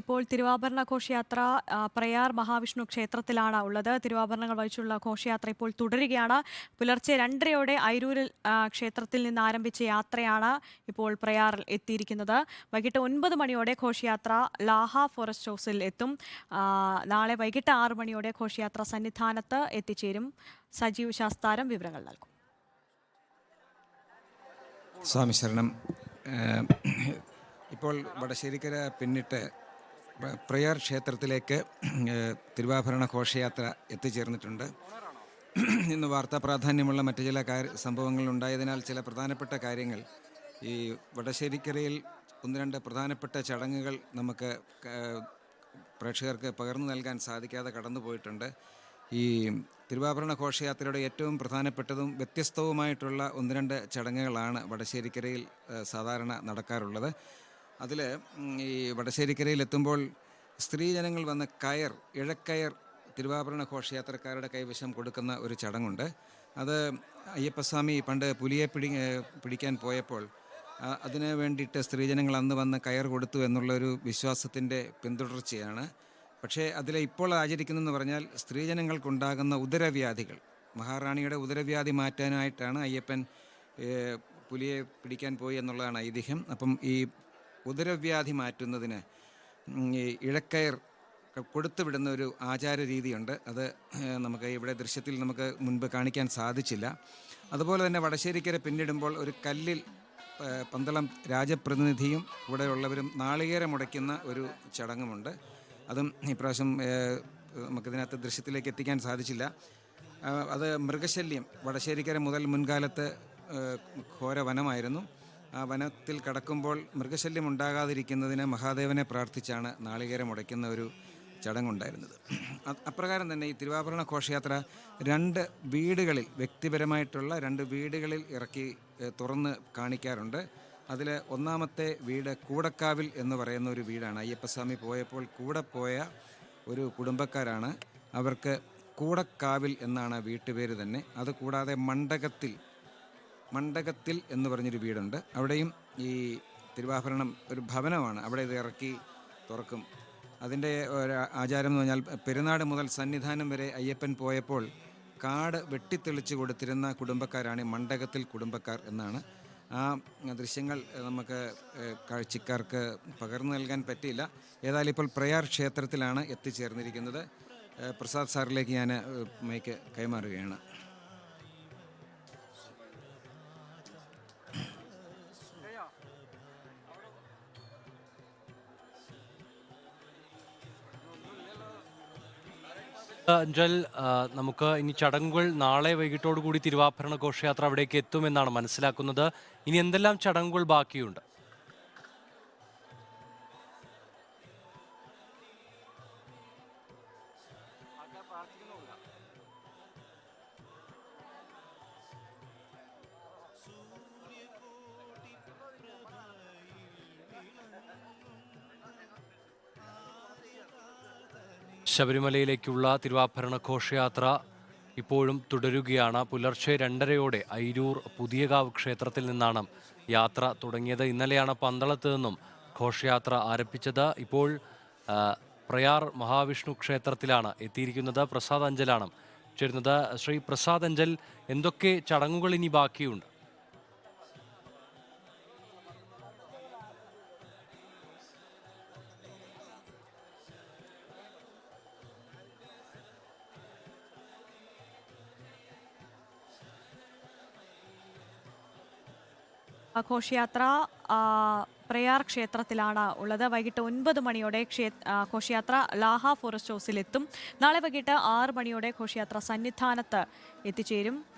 ഇപ്പോൾ തിരുവാഭരണ ഘോഷയാത്ര പ്രയാർ മഹാവിഷ്ണു ക്ഷേത്രത്തിലാണ് ഉള്ളത്. തിരുവാഭരണങ്ങൾ വഹിച്ചുള്ള ഘോഷയാത്ര ഇപ്പോൾ തുടരുകയാണ്. പുലർച്ചെ രണ്ടരയോടെ ആ, ക്ഷേത്രത്തിൽ നിന്ന് ആരംഭിച്ച യാത്രയാണ് ഇപ്പോൾ പ്രയാറിൽ എത്തിയിരിക്കുന്നത്. വൈകിട്ട് ഒൻപത് മണിയോടെ ഘോഷയാത്ര ലാഹ ഫോറസ്റ്റ് ഹൗസിൽ എത്തും. നാളെ വൈകിട്ട് ആറ് മണിയോടെ ഘോഷയാത്ര സന്നിധാനത്ത് എത്തിച്ചേരും. സജീവ് ശാസ്താരം വിവരങ്ങൾ നൽകും. സ്വാമി ശരണം. ഇപ്പോൾ വടശ്ശേരിക്കര പിന്നിട്ട് പ്രയാർ ക്ഷേത്രത്തിലേക്ക് തിരുവാഭരണ ഘോഷയാത്ര എത്തിച്ചേർന്നിട്ടുണ്ട്. ഇന്ന് വാർത്താ പ്രാധാന്യമുള്ള മറ്റു ചില കാര്യ സംഭവങ്ങൾ ഉണ്ടായതിനാൽ ചില പ്രധാനപ്പെട്ട കാര്യങ്ങൾ ഈ വടശ്ശേരിക്കരയിൽ ഒന്ന് രണ്ട് പ്രധാനപ്പെട്ട ചടങ്ങുകൾ നമുക്ക് പ്രേക്ഷകർക്ക് പകർന്നു നൽകാൻ സാധിക്കാതെ കടന്നുപോയിട്ടുണ്ട് ഈ തിരുവാഭരണ ഘോഷയാത്രയുടെ ഏറ്റവും പ്രധാനപ്പെട്ടതും വ്യത്യസ്തവുമായിട്ടുള്ള ഒന്ന് രണ്ട് ചടങ്ങുകളാണ് വടശ്ശേരിക്കരയിൽ സാധാരണ നടക്കാറുള്ളത്. അതിൽ ഈ വടശ്ശേരിക്കരയിൽ എത്തുമ്പോൾ സ്ത്രീജനങ്ങൾ വന്ന കയർ ഇഴക്കയർ തിരുവാഭരണ ഘോഷയാത്രക്കാരുടെ കൈവശം കൊടുക്കുന്ന ഒരു ചടങ്ങുണ്ട്. അത് അയ്യപ്പസ്വാമി പണ്ട് പുലിയെ പിടി പിടിക്കാൻ പോയപ്പോൾ അതിന് വേണ്ടിയിട്ട് സ്ത്രീജനങ്ങൾ അന്ന് വന്ന് കയർ കൊടുത്തു എന്നുള്ളൊരു വിശ്വാസത്തിന്റെ പിന്തുടർച്ചയാണ്. പക്ഷേ അതിൽ ഇപ്പോൾ ആചരിക്കുന്നതെന്ന് പറഞ്ഞാൽ സ്ത്രീജനങ്ങൾക്കുണ്ടാകുന്ന ഉദരവ്യാധികൾ. മഹാറാണിയുടെ ഉദരവ്യാധി മാറ്റാനായിട്ടാണ് അയ്യപ്പൻ പുലിയെ പിടിക്കാൻ പോയി എന്നുള്ളതാണ് ഐതിഹ്യം. അപ്പം ഈ ഉദരവ്യാധി മാറ്റുന്നതിന് ഇഴക്കയർ കൊടുത്തു വിടുന്ന ഒരു ആചാര രീതിയുണ്ട് അത് നമുക്ക് ഇവിടെ ദൃശ്യത്തിൽ നമുക്ക് മുൻപ് കാണിക്കാൻ സാധിച്ചില്ല. അതുപോലെ തന്നെ വടശ്ശേരിക്കര പിന്നിടുമ്പോൾ ഒരു കല്ലിൽ പന്തളം രാജപ്രതിനിധിയും ഇവിടെയുള്ളവരും നാളികേരം മുടയ്ക്കുന്ന ഒരു ചടങ്ങുമുണ്ട്. അതും ഇപ്രാവശ്യം നമുക്കിതിനകത്ത് ദൃശ്യത്തിലേക്ക് എത്തിക്കാൻ സാധിച്ചില്ല. അത് മൃഗശല്യം വടശ്ശേരിക്കര മുതൽ മുൻകാലത്ത് ഘോര വനമായിരുന്നു ആ വനത്തിൽ കടക്കുമ്പോൾ മൃഗശല്യം ഉണ്ടാകാതിരിക്കുന്നതിന് മഹാദേവനെ പ്രാർത്ഥിച്ചാണ് നാളികേരം ഉടയ്ക്കുന്ന ഒരു ചടങ്ങുണ്ടായിരുന്നത്. അപ്രകാരം തന്നെ ഈ തിരുവാഭരണ ഘോഷയാത്ര രണ്ട് വീടുകളിൽ വ്യക്തിപരമായിട്ടുള്ള രണ്ട് വീടുകളിൽ ഇറക്കി തുറന്ന് കാണിക്കാറുണ്ട്. അതിൽ ഒന്നാമത്തെ വീട് കൂടക്കാവിൽ എന്ന് പറയുന്ന ഒരു വീടാണ്. അയ്യപ്പസ്വാമി പോയപ്പോൾ കൂടെ പോയ ഒരു കുടുംബക്കാരാണ്. അവർക്ക് കൂടക്കാവിൽ എന്നാണ് വീട്ടുപേര് തന്നെ. അതുകൂടാതെ മണ്ഡകത്തിൽ മണ്ഡകത്തിൽ എന്ന് പറഞ്ഞൊരു വീടുണ്ട്. അവിടെയും ഈ തിരുവാഭരണം ഒരു ഭവനമാണ്. അവിടെ ഇത് ഇറക്കി തുറക്കും. അതിന്റെ ഒരു ആചാരം എന്ന് പറഞ്ഞാൽ പെരുന്നാട് മുതൽ സന്നിധാനം വരെ അയ്യപ്പൻ പോയപ്പോൾ കാട് വെട്ടിത്തെളിച്ച് കൊടുത്തിരുന്ന കുടുംബക്കാരാണ് ഈ മണ്ഡകത്തിൽ കുടുംബക്കാർ എന്നാണ്. ആ ദൃശ്യങ്ങൾ നമുക്ക് കാഴ്ചക്കാർക്ക് പകർന്നു നൽകാൻ പറ്റിയില്ല. ഏതായാലും ഇപ്പോൾ പ്രയാർ ക്ഷേത്രത്തിലാണ് എത്തിച്ചേർന്നിരിക്കുന്നത്. പ്രസാദ് സാറിലേക്ക് ഞാൻ മൈക്ക് കൈമാറുകയാണ്. അഞ്ചൽ നമുക്ക് ഇനി ചടങ്ങുകൾ നാളെ വൈകിട്ടോടുകൂടി തിരുവാഭരണ ഘോഷയാത്ര അവിടേക്ക് എത്തുമെന്നാണ് മനസ്സിലാക്കുന്നത്. ഇനി എന്തെല്ലാം ചടങ്ങുകൾ ബാക്കിയുണ്ട്? ശബരിമലയിലേക്കുള്ള തിരുവാഭരണ ഘോഷയാത്ര ഇപ്പോഴും തുടരുകയാണ്. പുലർച്ചെ രണ്ടരയോടെ അയിരൂർ പുതിയകാവ് ക്ഷേത്രത്തിൽ നിന്നാണ് യാത്ര തുടങ്ങിയത്. ഇന്നലെയാണ് പന്തളത്ത് നിന്നും ഘോഷയാത്ര ആരംഭിച്ചത്. ഇപ്പോൾ പ്രയാർ മഹാവിഷ്ണു ക്ഷേത്രത്തിലാണ് എത്തിയിരിക്കുന്നത്. പ്രസാദ് അഞ്ചലാണ് ചേരുന്നത്. ശ്രീ പ്രസാദ് അഞ്ചൽ എന്തൊക്കെ ചടങ്ങുകൾ ഇനി ബാക്കിയുണ്ട്? ഘോഷയാത്ര പ്രയാർ ക്ഷേത്രത്തിലാണ് ഉള്ളത്. വൈകിട്ട് ഒൻപത് മണിയോടെ ക്ഷേ ഘോഷയാത്ര ലാഹ ഫോറസ്റ്റ് ഹൗസിലെത്തും. നാളെ വൈകിട്ട് ആറ് മണിയോടെ ഘോഷയാത്ര സന്നിധാനത്ത് എത്തിച്ചേരും.